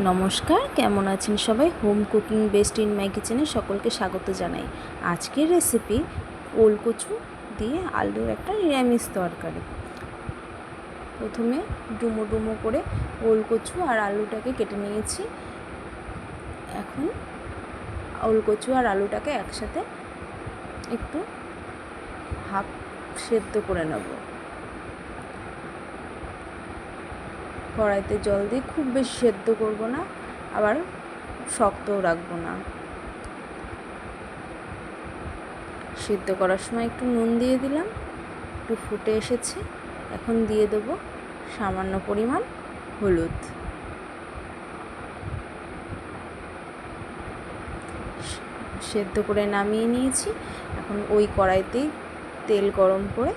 নমস্কার, কেমন আছেন সবাই? Home cooking best in my কিচেনে সকলকে স্বাগত জানাই। আজকের রেসিপি ওলকচু দিয়ে আলুর একটা নিরামিষ তরকারি। প্রথমে ডুমো ডুমো করে ওলকচু আর আলুটাকে কেটে নিয়েছি। এখন ওলকচু আর আলুটাকে একসাথে একটু হাফ সেদ্ধ করে নেব। কড়াইতে জল দিয়ে খুব বেশি সেদ্ধ করব না, আবার শক্তও রাখব না। সিদ্ধ করার সময় একটু নুন দিয়ে দিলাম, একটু ফুটে এসেছে, এখন দিয়ে দেবো সামান্য পরিমাণ হলুদ। সেদ্ধ করে নামিয়ে নিয়েছি, এখন ওই কড়াইতেই তেল গরম করে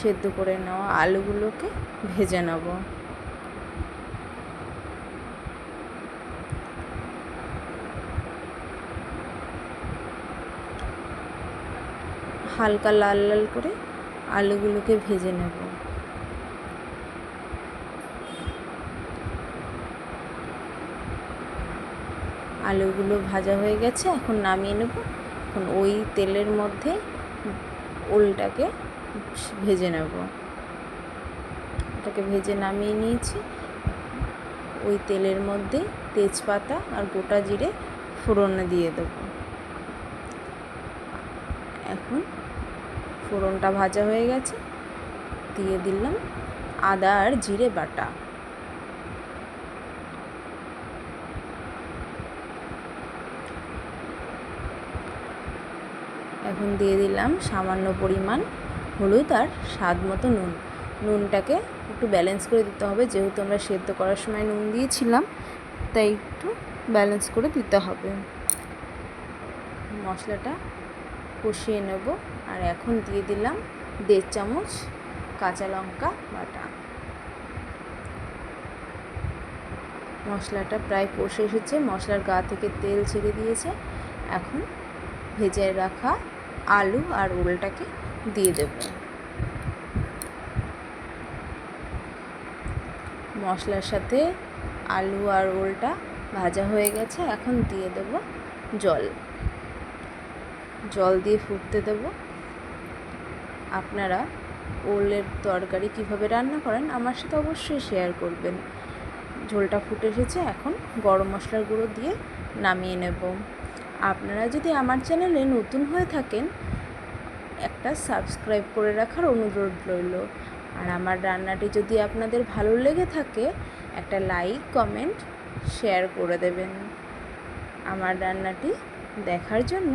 সেদ্ধ করে নেওয়া আলুগুলোকে ভেজে নেব। হালকা লাল লাল করে আলুগুলোকে ভেজে নেব। আলুগুলো ভাজা হয়ে গেছে, এখন নামিয়ে নেব। এখন ওই তেলের মধ্যে ওলটাকে ভেজে নেব। এটাকে ভেজে নামিয়ে নিয়েছি। ওই তেলের মধ্যে তেজপাতা আর গোটা জিরে ফোড়নে দিয়ে দেবো। এখন ফোড়নটা ভাজা হয়ে গেছে। দিয়ে দিলাম আদা আর জিরে বাটা। এখন দিয়ে দিলাম সামান্য পরিমাণ হলুদ আর স্বাদ মতো নুন। নুনটাকে একটু ব্যালেন্স করে দিতে হবে, যেহেতু আমরা সেদ্ধ করার সময় নুন দিয়েছিলাম, তাই একটু ব্যালেন্স করে দিতে হবে। মশলাটা কষিয়ে নেব। আর এখন দিয়ে দিলাম দেড় চামচ কাঁচা লঙ্কা বাটা। মশলাটা প্রায় কষে এসেছে, মশলার গা থেকে তেল ছেড়ে দিয়েছে। এখন ভেজে রাখা আলু আর ওলটাকে দিয়ে দেব। মশলার সাথে আলু আর ওলটা ভাজা হয়ে গেছে, এখন দিয়ে দেব জল। জল দিয়ে ফুটতে দেব। আপনারা ওলের তরকারি কীভাবে রান্না করেন আমার সাথে অবশ্যই শেয়ার করবেন। ঝোলটা ফুটে এসেছে, এখন গরম মশলার গুঁড়ো দিয়ে নামিয়ে নেব। আপনারা যদি আমার চ্যানেলে নতুন হয়ে থাকেন, একটা সাবস্ক্রাইব করে রাখার অনুরোধ রইল। আর আমার রান্নাটি যদি আপনাদের ভালো লেগে থাকে, একটা লাইক কমেন্ট শেয়ার করে দেবেন। আমার রান্নাটি দেখার জন্য